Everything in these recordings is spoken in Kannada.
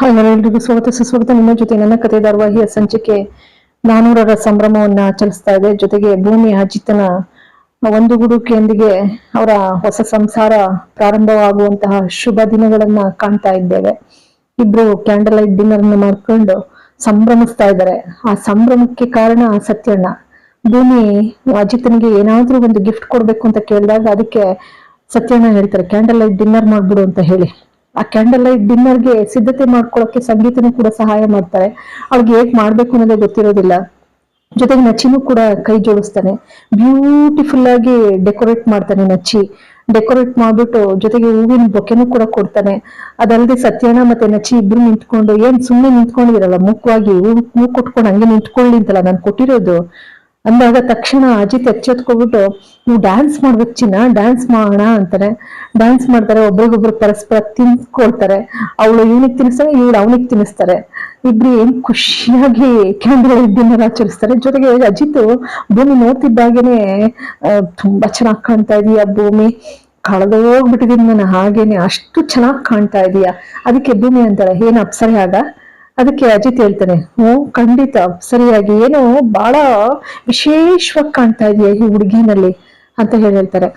ಹಾಯ್ ಎಲ್ಲರಿಗೂ ಸ್ವಾಗತ. ಸುಸ್ವಾಗತ ನಿಮ್ಮ ಜೊತೆ ನನ್ನ ಕಥೆ ಧಾರವಾಹಿಯ ಸಂಚಿಕೆ ನಾನೂರರ ಸಂಭ್ರಮವನ್ನ ಆಚರಿಸ್ತಾ ಇದೆ. ಜೊತೆಗೆ ಭೂಮಿ ಅಜಿತನ ಒಂದು ಗುಡುಕಿಯೊಂದಿಗೆ ಅವರ ಹೊಸ ಸಂಸಾರ ಪ್ರಾರಂಭವಾಗುವಂತಹ ಶುಭ ದಿನಗಳನ್ನ ಕಾಣ್ತಾ ಇದ್ದೇವೆ. ಇಬ್ರು ಕ್ಯಾಂಡಲ್ ಲೈಟ್ ಡಿನ್ನರ್ ಅನ್ನು ಮಾಡ್ಕೊಂಡು ಸಂಭ್ರಮಿಸ್ತಾ ಇದ್ದಾರೆ. ಆ ಸಂಭ್ರಮಕ್ಕೆ ಕಾರಣ ಸತ್ಯಣ್ಣ. ಭೂಮಿ ಅಜಿತನಿಗೆ ಏನಾದ್ರೂ ಒಂದು ಗಿಫ್ಟ್ ಕೊಡ್ಬೇಕು ಅಂತ ಕೇಳಿದಾಗ ಅದಕ್ಕೆ ಸತ್ಯಣ್ಣ ಹೇಳ್ತಾರೆ ಕ್ಯಾಂಡಲ್ ಲೈಟ್ ಡಿನ್ನರ್ ಮಾಡ್ಬಿಡು ಅಂತ ಹೇಳಿ. ಆ ಕ್ಯಾಂಡಲ್ ಲೈಟ್ ಡಿನ್ನರ್ಗೆ ಸಿದ್ಧತೆ ಮಾಡ್ಕೊಳಕ್ಕೆ ಸಂಗೀತನೂ ಕೂಡ ಸಹಾಯ ಮಾಡ್ತಾರೆ. ಅವ್ಳಿಗೆ ಹೇಗ್ ಮಾಡ್ಬೇಕು ಅನ್ನೋದೇ ಗೊತ್ತಿರೋದಿಲ್ಲ. ಜೊತೆಗೆ ನಚ್ಚಿನೂ ಕೂಡ ಕೈ ಜೋಡಿಸ್ತಾನೆ. ಬ್ಯೂಟಿಫುಲ್ ಆಗಿ ಡೆಕೋರೇಟ್ ಮಾಡ್ತಾನೆ ನಚ್ಚಿ. ಡೆಕೋರೇಟ್ ಮಾಡ್ಬಿಟ್ಟು ಜೊತೆಗೆ ಹೂವಿನ ಬೊಕೆನೂ ಕೂಡ ಕೊಡ್ತಾನೆ. ಅದಲ್ಲದೆ ಸತ್ಯಣ್ಣ ಮತ್ತೆ ನಚ್ಚಿ ಇಬ್ರು ನಿಂತ್ಕೊಂಡು ಏನ್ ಸುಮ್ಮನೆ ನಿಂತ್ಕೊಂಡಿರಲ್ಲ ಮುಖವಾಗಿ ಹೂ ಹೂ ಕೊಟ್ಕೊಂಡು ಹಂಗೆ ನಿಂತ್ಕೊಳ್ಳಿ ಅಂತಲ್ಲ, ನಾನು ಕೊಟ್ಟಿರೋದು. ಅಂದಾಗ ತಕ್ಷಣ ಅಜಿತ್ ಎಚ್ಚೆತ್ಕೊಬಿಟ್ಟು ನೀವು ಡ್ಯಾನ್ಸ್ ಮಾಡ್ಬೇಕು ಚಿನ್ನ ಡ್ಯಾನ್ಸ್ ಮಾಡೋಣ ಅಂತಾನೆ ಡ್ಯಾನ್ಸ್ ಮಾಡ್ತಾರೆ, ಒಬ್ರಿಗೊಬ್ರು ಪರಸ್ಪರ ತಿನ್ಕೊಳ್ತಾರೆ. ಅವಳು ಇವನಿಗೆ ತಿನ್ನಿಸ್ತಾರೆ ಇವಳು ಅವನಿಗೆ ತಿನ್ನಿಸ್ತಾರೆ ಇಬ್ರು ಏನ್ ಖುಷಿಯಾಗಿ ಕ್ಯಾಂಡಲ್ ಡಿನ್ನರ್ ಆಚರಿಸ್ತಾರೆ. ಜೊತೆಗೆ ಅಜಿತ್, ಭೂಮಿ ನೋಡ್ತಿದ್ದಾಗೇನೆ ತುಂಬಾ ಚೆನ್ನಾಗಿ ಕಾಣ್ತಾ ಇದೀಯ ಭೂಮಿ? ಕಳೆದೋಗ್ಬಿಟ್ಟಿದೀನಿ ನಾನು, ಹಾಗೇನೆ, ಅಷ್ಟು ಚೆನ್ನಾಗಿ ಕಾಣ್ತಾ ಇದೀಯ? ಅದಕ್ಕೆ ಭೂಮಿ ಅಂತಾಳೆ, ಏನ್ ಅಪ್ಸರೆ ಆಗ? ಅದಕ್ಕೆ ಅಜಿತ್ ಹೇಳ್ತಾನೆ ಓ ಖಂಡಿತ, ಸರಿಯಾಗಿ, ಏನೋ ಬಹಳ ವಿಶೇಷವಾಗಿ ಕಾಣ್ತಾ ಇದೆಯಾ ಈ ಹುಡುಗಿನಲ್ಲಿ ಅಂತ ಹೇಳಿ ಹೇಳ್ತಾರೆ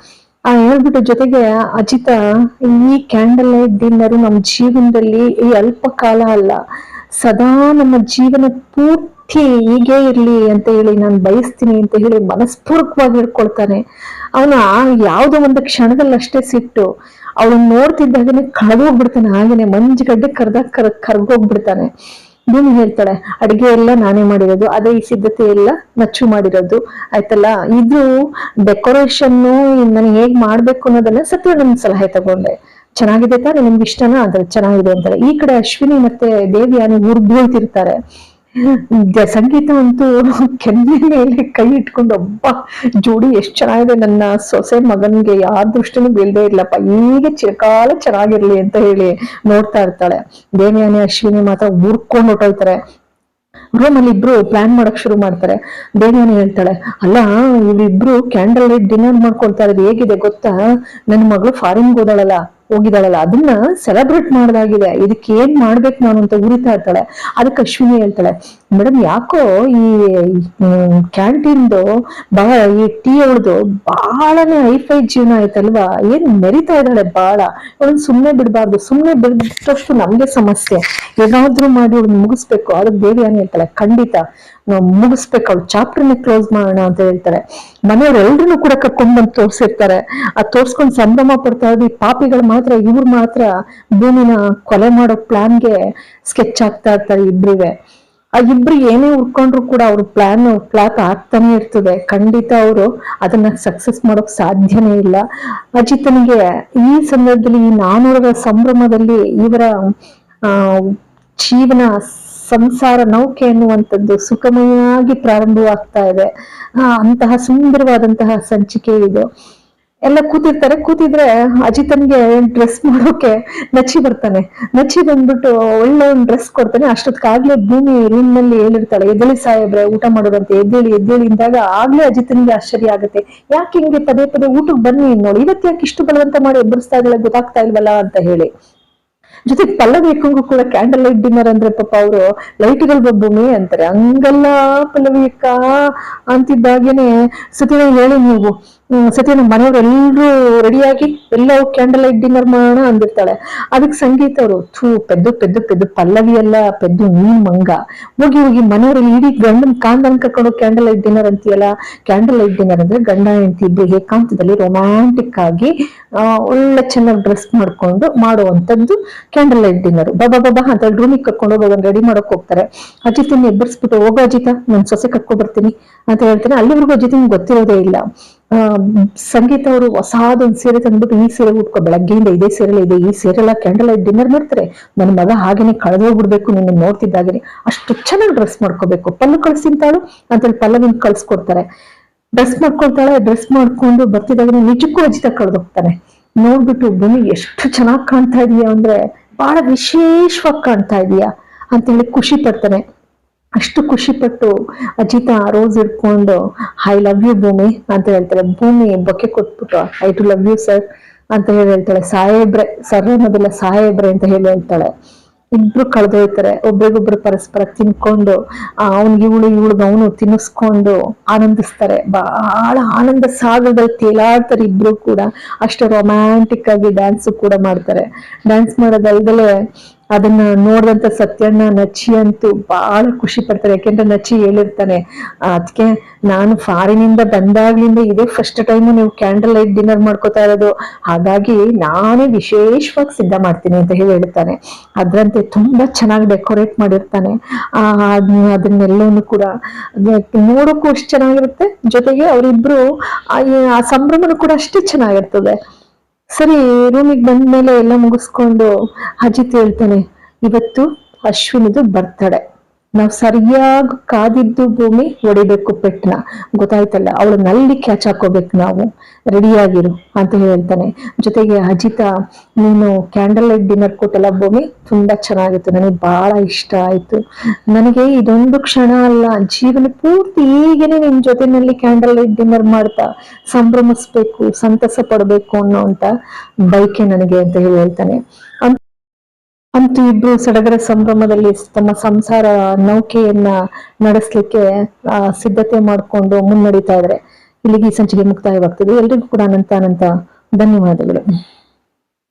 ಆ ಹೇಳ್ಬಿಟ್ಟು ಜೊತೆಗೆ ಅಜಿತ, ಈ ಕ್ಯಾಂಡಲ್ ಲೈಟ್ ಡಿನ್ನರ್ ನಮ್ಮ ಜೀವನದಲ್ಲಿ ಈ ಅಲ್ಪ ಕಾಲ ಅಲ್ಲ, ಸದಾ ನಮ್ಮ ಜೀವನ ಪೂರ್ತಿ ಹೀಗೆ ಇರ್ಲಿ ಅಂತ ಹೇಳಿ ನಾನು ಬಯಸ್ತೀನಿ ಅಂತ ಹೇಳಿ ಮನಸ್ಪೂರ್ವಕವಾಗಿ ಹೇಳ್ಕೊಳ್ತಾನೆ. ಅವನ ಯಾವುದೋ ಒಂದು ಕ್ಷಣದಲ್ಲಿ ಅಷ್ಟೇ ಸಿಟ್ಟು ಅವಳನ್ನ ನೋಡ್ತಿದ್ದಾಗನೆ ಕಳೆದೋಗ್ಬಿಡ್ತಾನೆ ಹಾಗೇನೆ ಮಂಜುಗಡ್ಡೆ ಕರ್ದಾಗ ಕರ್ ಕರ್ಗೋಗ್ಬಿಡ್ತಾನೆ ಭೂಮಿ ಹೇಳ್ತಾಳೆ, ಅಡಿಗೆ ಎಲ್ಲ ನಾನೇ ಮಾಡಿರೋದು, ಅದೇ ಈ ಸಿದ್ಧತೆ ಎಲ್ಲ ನಚ್ಚು ಮಾಡಿರೋದು. ಆಯ್ತಲ್ಲ? ಇದು ಡೆಕೋರೇಷನ್ ನಾನು ಹೇಗ್ ಮಾಡ್ಬೇಕು ಅನ್ನೋದನ್ನ ಸತ್ಯ ನನ್ ಸಲಹೆ ತಗೊಂಡೆ. ಚೆನ್ನಾಗಿದೆ ತಾನೆ, ನಿಮ್ಗೆ ಇಷ್ಟನಾ? ಅದ್ರ ಚೆನ್ನಾಗಿದೆ ಅಂತಾರೆ. ಈ ಕಡೆ ಅಶ್ವಿನಿ ಮತ್ತೆ ದೇವಿಯಾನಿ ಉರ್ಬೋಯ್ತಿರ್ತಾರೆ ದ- ಸಂಗೀತ ಅಂತೂ ಕೆನ್ನೆ ಮೇಲೆ ಕೈ ಇಟ್ಕೊಂಡು ಒಬ್ಬ ಜೋಡಿ ಎಷ್ಟ್ ಚೆನ್ನಾಗಿದೆ ನನ್ನ ಸೊಸೆ ಮಗನ್ಗೆ, ಯಾರ ದೃಷ್ಟಿನೂ ಬೀಳದೆ ಇರ್ಲಪ್ಪ ಹೀಗೆ ಚಿರಕಾಲ ಚೆನ್ನಾಗಿರ್ಲಿ ಅಂತ ಹೇಳಿ ನೋಡ್ತಾ ಇರ್ತಾಳೆ. ದೇವಯಾನಿ, ಅಶ್ವಿನಿ ಮಾತ್ರ ಉರ್ಕೊಂಡು ಹೊಟ್ಟೋಯ್ತಾರೆ ರೂಮ್ ಅಲ್ಲಿ ಇಬ್ರು ಪ್ಲಾನ್ ಮಾಡಕ್ ಶುರು ಮಾಡ್ತಾರೆ. ದೇವಯಾನಿ ಹೇಳ್ತಾಳೆ, ಅಲ್ಲ, ಇವ್ರಿಬ್ರು ಕ್ಯಾಂಡಲ್ ಲೈಟ್ ಡಿನ್ನರ್ ಮಾಡ್ಕೊಳ್ತಾ ಇರೋದು ಹೇಗಿದೆ ಗೊತ್ತಾ? ನನ್ನ ಮಗಳು ಫಾರಿನ್ ಹೋದಾಳಲ್ಲ. ಹೋಗಿದಾಳಲ್ಲ ಅದನ್ನ ಸೆಲೆಬ್ರೇಟ್ ಮಾಡ್ದಾಗಿದೆ. ಇದಕ್ಕೆ ಏನ್ ಮಾಡ್ಬೇಕು ನಾನು ಅಂತ ಉರಿತಾ ಇರ್ತಾಳೆ. ಅದಕ್ಕೆ ಅಶ್ವಿನಿ ಹೇಳ್ತಾಳೆ ಮೇಡಮ್ ಯಾಕೋ ಈ ಕ್ಯಾಂಟೀನ್ದು ಬಹಳ ಈ ಟೀ ಅವಳದು ಬಹಳನೇ ಹೈಫೈ ಜೀವನ ಆಯ್ತಲ್ವಾ? ಏನ್ ಮೆರಿತಾ ಇದ್ದಾಳೆ ಬಹಳ ಅವಳನ್ನ ಸುಮ್ಮನೆ ಬಿಡಬಾರ್ದು ಸುಮ್ಮನೆ ಬಿಡ್ಬಿಟ್ಟಷ್ಟು ನಮ್ಗೆ ಸಮಸ್ಯೆ. ಏನಾದ್ರೂ ಮಾಡಿ ಅವ್ಳನ್ನ ಮುಗಿಸ್ಬೇಕು. ಅದಕ್ಕೆ ದೇವಿಯಾನಿ ಹೇಳ್ತಾಳೆ, ಖಂಡಿತ ನಾವು ಮುಗಿಸ್ಬೇಕು, ಅವ್ಳು ಚಾಪ್ಟರ್ನ ಕ್ಲೋಸ್ ಮಾಡೋಣ ಅಂತ ಹೇಳ್ತಾರೆ. ಮನೆಯವರೆಲ್ರೂ ಕೂಡ ಕರ್ಕೊಂಡ್ ಬಂದು ತೋರ್ಸಿರ್ತಾರೆ. ಆ ತೋರ್ಸ್ಕೊಂಡು ಸಂಭ್ರಮ ಪಡ್ತಾ ಇದ್ವಿ ಪಾಪಿಗಳು ಮಾತ್ರ, ಇವ್ರು ಮಾತ್ರ ಭೂಮಿನ ಕೊಲೆ ಮಾಡೋ ಪ್ಲಾನ್ಗೆ ಸ್ಕೆಚ್ ಆಗ್ತಾ ಇರ್ತಾರೆ ಇಬ್ರಿಗೆ. ಆ ಇಬ್ರು ಏನೇ ಉರ್ಕೊಂಡ್ರು ಕೂಡ ಅವ್ರ ಪ್ಲಾನ್ ಫ್ಲಾಪ್ ಆಗ್ತಾನೆ ಇರ್ತದೆ. ಖಂಡಿತ ಅವರು ಅದನ್ನ ಸಕ್ಸಸ್ ಮಾಡೋಕ್ ಸಾಧ್ಯನೇ ಇಲ್ಲ. ಅಜಿತನಿಗೆ ಈ ಸಂದರ್ಭದಲ್ಲಿ ಈ ನಾನೂರರ ಸಂಭ್ರಮದಲ್ಲಿ ಇವರ, ಆ, ಜೀವನ ಸಂಸಾರ ನೌಕೆ ಅನ್ನುವಂಥದ್ದು ಸುಖಮಯವಾಗಿ ಪ್ರಾರಂಭವಾಗ್ತಾ ಇದೆ. ಅಂತಹ ಸುಂದರವಾದಂತಹ ಸಂಚಿಕೆ ಇದು. ಎಲ್ಲ ಕೂತಿರ್ತಾರೆ, ಕೂತಿದ್ರೆ ಅಜಿತನ್ಗೆ ಡ್ರೆಸ್ ಮಾಡೋಕೆ ನಚ್ಚಿ ಬರ್ತಾನೆ. ನಚ್ಚಿ ಬಂದ್ಬಿಟ್ಟು ಒಳ್ಳೆ ಒಂದು ಡ್ರೆಸ್ ಕೊಡ್ತಾನೆ. ಅಷ್ಟೊತ್ತಿಗಾಗ್ಲೇ ಭೂಮಿ ರೂಮ್ನಲ್ಲಿ ಹೇಳಿರ್ತಾಳೆ, ಎದ್ದೇಳಿ ಸಾಹೇಬ್ರೆ, ಊಟ ಮಾಡೋದಂತೆ ಎದ್ದೇಳಿ ಎದ್ದೇಳಿ ಇಂದಾಗ ಆಗ್ಲೇ ಅಜಿತನ್ಗೆ ಆಶ್ಚರ್ಯ ಆಗುತ್ತೆ. ಯಾಕೆ ಹಿಂಗೆ ಪದೇ ಪದೇ ಊಟಕ್ಕೆ ಬನ್ನಿ, ನೋಡಿ, ಇವತ್ತು ಯಾಕೆ ಇಷ್ಟು ಬಲವಂತ ಮಾಡಿ ಎಬ್ಬರಿಸ್ತಾ ಇದ್ದಾಳೆ, ಗೊತ್ತಾಗ್ತಾ ಇಲ್ವಲ್ಲ? ಅಂತ ಹೇಳಿ. ಜೊತೆಗೆ ಪಲ್ಲವಿ ಅಕ್ಕಂಗೂ ಕೂಡ ಕ್ಯಾಂಡಲ್ ಲೈಟ್ ಡಿನ್ನರ್ ಅಂದ್ರೆ ಪಾಪ ಅವರು ಲೈಟ್ಗಳ ಭೂಮಿ ಅಂತಾರೆ. ಹಂಗಲ್ಲ ಪಲ್ಲವಿ ಅಕ್ಕ ಅಂತಿದ್ದಾಗೇನೆ ಸತ್ಯನ ಹೇಳಿ ನೀವು ಹ್ಮ್, ನಮ್ಮ ಮನೆಯವ್ರು ಎಲ್ರು ರೆಡಿಯಾಗಿ ಎಲ್ಲ ಕ್ಯಾಂಡಲ್ ಲೈಟ್ ಡಿನ್ನರ್ ಮಾಡೋಣ ಅಂದಿರ್ತಾಳೆ. ಅದಕ್ಕೆ ಸಂಗೀತ ಅವರು ಥೂ ಪೆದ್ದು ಪೆದ್ದು ಪೆದ್ದು ಪಲ್ಲವಿ ಎಲ್ಲ ಪೆದ್ದು ನೀನ್ ಮಂಗ. ಹೋಗಿ ಹೋಗಿ ಮನೆಯವ್ರಲ್ಲಿ ಇಡೀ ಗಂಡನ್ ಕಾಂದನ್ ಕರ್ಕೊಂಡು ಕ್ಯಾಂಡಲ್ ಲೈಟ್ ಡಿನ್ನರ್ ಅಂತೀಯಲ್ಲ ಕ್ಯಾಂಡಲ್ ಲೈಟ್ ಡಿನ್ನರ್ ಅಂದ್ರೆ ಗಂಡ ಹೆಂಡತಿ ಇಬ್ರು ಏಕಾಂತದಲ್ಲಿ ರೊಮ್ಯಾಂಟಿಕ್ ಆಗಿ ಒಳ್ಳೆ ಚೆನ್ನಾಗಿ ಡ್ರೆಸ್ ಮಾಡ್ಕೊಂಡು ಮಾಡುವಂತದ್ದು ಕ್ಯಾಂಡಲ್ ಲೈಟ್ ಡಿನ್ನರ್ ಬಾಬಾ ಬಾಬಾ ಅಂತ ರೂಮಿಗೆ ಕರ್ಕೊಂಡು ಹೋಗೋದನ್ನ ರೆಡಿ ಮಾಡಕ್ ಹೋಗ್ತಾರೆ. ಅಜಿತನ್ನ ಎಬ್ಬರಿಸ್ಬಿಟ್ಟು ಹೋಗೋ ಅಜಿತ ನಾನು ಸೊಸೆ ಕರ್ಕೊ ಬರ್ತೀನಿ. ಅಂತ ಹೇಳ್ತಾನೆ. ಅಲ್ಲಿವರೆಗೂ ಅಜಿತ್ ಗೊತ್ತಿರೋದೇ ಇಲ್ಲ. ಸಂಗೀತ ಅವರು ಹೊಸದೊಂದು ಸೀರೆ ತಂದ್ಬಿಟ್ಟು ಈ ಸೀರೆ ಉಟ್ಕೊ, ಬೆಳಗ್ಗೆಯಿಂದ ಇದೇ ಸೀರೆಲ್ಲ ಇದೆ, ಈ ಸೀರೆಲ್ಲ ಕ್ಯಾಂಡಲ್ ಲೈಟ್ ಡಿನ್ನರ್ ಮಾಡ್ತಾರೆ. ನನ್ನ ಮಗ ಹಾಗೇನೆ ಕಳೆದೋಗ್ಬಿಡ್ಬೇಕು, ನಿನ್ನ ನೋಡ್ತಿದ್ದಾಗೇನೆ. ಅಷ್ಟು ಚೆನ್ನಾಗಿ ಡ್ರೆಸ್ ಮಾಡ್ಕೋಬೇಕು. ಪಲ್ಲು ಕಳ್ಸಿಂತಾಳು ಅಂತೇಳಿ ಪಲ್ಲವಿನ ಕಳ್ಸ್ಕೊಡ್ತಾರೆ. ಡ್ರೆಸ್ ಮಾಡ್ಕೊಳ್ತಾಳೆ ಡ್ರೆಸ್ ಮಾಡ್ಕೊಂಡು ಬರ್ತಿದ್ದಾಗ ನಿಜಕ್ಕೂ ಅಜಿತ ಕಳೆದೋಗ್ತಾನೆ. ನೋಡ್ಬಿಟ್ಟು ಭೂಮಿ ಎಷ್ಟು ಚೆನ್ನಾಗಿ ಕಾಣ್ತಾ ಇದೀಯಾ? ಅಂದ್ರೆ ಬಹಳ ವಿಶೇಷವಾಗಿ ಕಾಣ್ತಾ ಇದೀಯಾ? ಅಂತೇಳಿ ಖುಷಿ ಪಡ್ತಾನೆ. ಅಷ್ಟು ಖುಷಿ ಪಟ್ಟು ಅಜಿತ ರೋಸ್ ಇಟ್ಕೊಂಡು ಐ ಲವ್ ಯು ಭೂಮಿ ಅಂತ ಹೇಳ್ತಾರೆ. ಭೂಮಿ ಬೊಕ್ಕೆ ಕೊಟ್ಬಿಟ್ಟು I too love you sir ಅಂತ ಹೇಳಿ ಹೇಳ್ತಾಳೆ. ಸಾಹೇಬ್ರೆ, ಸರ್ ಅನ್ನೋದಿಲ್ಲ ಸಾಹೇಬ್ರೆ ಅಂತ ಹೇಳಿ ಹೇಳ್ತಾಳೆ. ಇಬ್ರು ಕಳೆದೋಯ್ತಾರೆ. ಒಬ್ರಿಗೊಬ್ರು ಪರಸ್ಪರ ತಿನ್ಕೊಂಡು ಅವ್ನಿಗೆ ಇವಳು ಇವಳು ಅವನು ತಿನ್ನಿಸ್ಕೊಂಡು ಆನಂದಿಸ್ತಾರೆ. ಬಹಳ ಆನಂದ ಸಾಗರದಲ್ಲಿ ತೇಲಾಡ್ತಾರೆ ಇಬ್ರು ಕೂಡ. ಅಷ್ಟು ರೊಮ್ಯಾಂಟಿಕ್ ಆಗಿ ಡ್ಯಾನ್ಸ್ ಕೂಡ ಮಾಡ್ತಾರೆ. ಡ್ಯಾನ್ಸ್ ಮಾಡೋದಲ್ದಲೆ ಅದನ್ನ ನೋಡಿದಂತ ಸತ್ಯಣ್ಣ ನಚ್ಚಿ ಅಂತೂ ಬಹಳ ಖುಷಿ ಪಡ್ತಾರೆ. ಯಾಕೆಂದ್ರೆ ನಚ್ಚಿ ಹೇಳಿರ್ತಾನೆ ಅದಕ್ಕೆ ನಾನು ಫಾರಿನಿಂದ ಬಂದಾಗ್ಲಿಂದ ಇದೇ ಫಸ್ಟ್ ಟೈಮ್ ನೀವು ಕ್ಯಾಂಡಲ್ ಲೈಟ್ ಡಿನ್ನರ್ ಮಾಡ್ಕೋತಾ ಇರೋದು. ಹಾಗಾಗಿ ನಾನೇ ವಿಶೇಷವಾಗಿ ಸಿದ್ಧ ಮಾಡ್ತೀನಿ ಅಂತ ಹೇಳಿ ಹೇಳ್ತಾನೆ. ಅದ್ರಂತೆ ತುಂಬಾ ಚೆನ್ನಾಗಿ ಡೆಕೋರೇಟ್ ಮಾಡಿರ್ತಾನೆ. ಆ ಅದ್ನ- ಅದನ್ನೆಲ್ಲವನ್ನು ಕೂಡ ನೋಡೋಕ್ಕೂ ಅಷ್ಟು ಚೆನ್ನಾಗಿರುತ್ತೆ. ಜೊತೆಗೆ ಅವರಿಬ್ರು ಆ ಸಂಭ್ರಮನೂ ಕೂಡ ಅಷ್ಟೇ ಚೆನ್ನಾಗಿರ್ತದೆ. ಸರಿ ರೂಮಿಗೆ ಬಂದ ಮೇಲೆ ಎಲ್ಲ ಮುಗಿಸ್ಕೊಂಡು ಅಜಿತ್ ಹೇಳ್ತಾನೆ ಇವತ್ತು ಅಶ್ವಿನಿದು ಬರ್ತಡೆ ನಾವು ಸರಿಯಾಗಿ ಕಾದಿದ್ದು ಭೂಮಿ ಹೊಡಿಬೇಕು ಪೆಟ್ನ. ಗೊತ್ತಾಯ್ತಲ್ಲ, ಅವಳು ನಲ್ಲಿ ಕ್ಯಾಚ್ ಹಾಕೋಬೇಕು ನಾವು. ರೆಡಿಯಾಗಿರು ಅಂತ ಹೇಳ್ತಾನೆ. ಜೊತೆಗೆ ಅಜಿತ, ನೀನು ಕ್ಯಾಂಡಲ್ ಲೈಟ್ ಡಿನ್ನರ್ ಕೊಟ್ಟಲ್ಲ ಭೂಮಿ ತುಂಬಾ ಚೆನ್ನಾಗಿತ್ತು. ನನಗೆ ಬಹಳ ಇಷ್ಟ ಆಯ್ತು. ನನಗೆ ಇದೊಂದು ಕ್ಷಣ ಅಲ್ಲ, ಜೀವನ ಪೂರ್ತಿ ಈಗೇನೆ ನಿನ್ ಜೊತೆನಲ್ಲಿ ಕ್ಯಾಂಡಲ್ ಲೈಟ್ ಡಿನ್ನರ್ ಮಾಡ್ತಾ ಸಂಭ್ರಮಿಸ್ಬೇಕು, ಸಂತಸ ಪಡಬೇಕು ಅನ್ನೋ ಅಂತ ಬೈಕೆ ನನಗೆ ಅಂತ ಹೇಳಿ ಹೇಳ್ತಾನೆ. ಅಂತೂ ಇಬ್ರು ಸಡಗರ ಸಂಭ್ರಮದಲ್ಲಿ ತಮ್ಮ ಸಂಸಾರ ನೌಕೆಯನ್ನ ನಡೆಸ್ಲಿಕ್ಕೆ ಸಿದ್ಧತೆ ಮಾಡಿಕೊಂಡು ಮುನ್ನಡೀತಾ ಇದ್ರೆ ಇಲ್ಲಿಗೆ ಈ ಸಂಚಿಕೆ ಮುಕ್ತಾಯವಾಗ್ತದೆ. ಎಲ್ರಿಗೂ ಕೂಡ ಅನಂತ ಅನಂತ ಧನ್ಯವಾದಗಳು.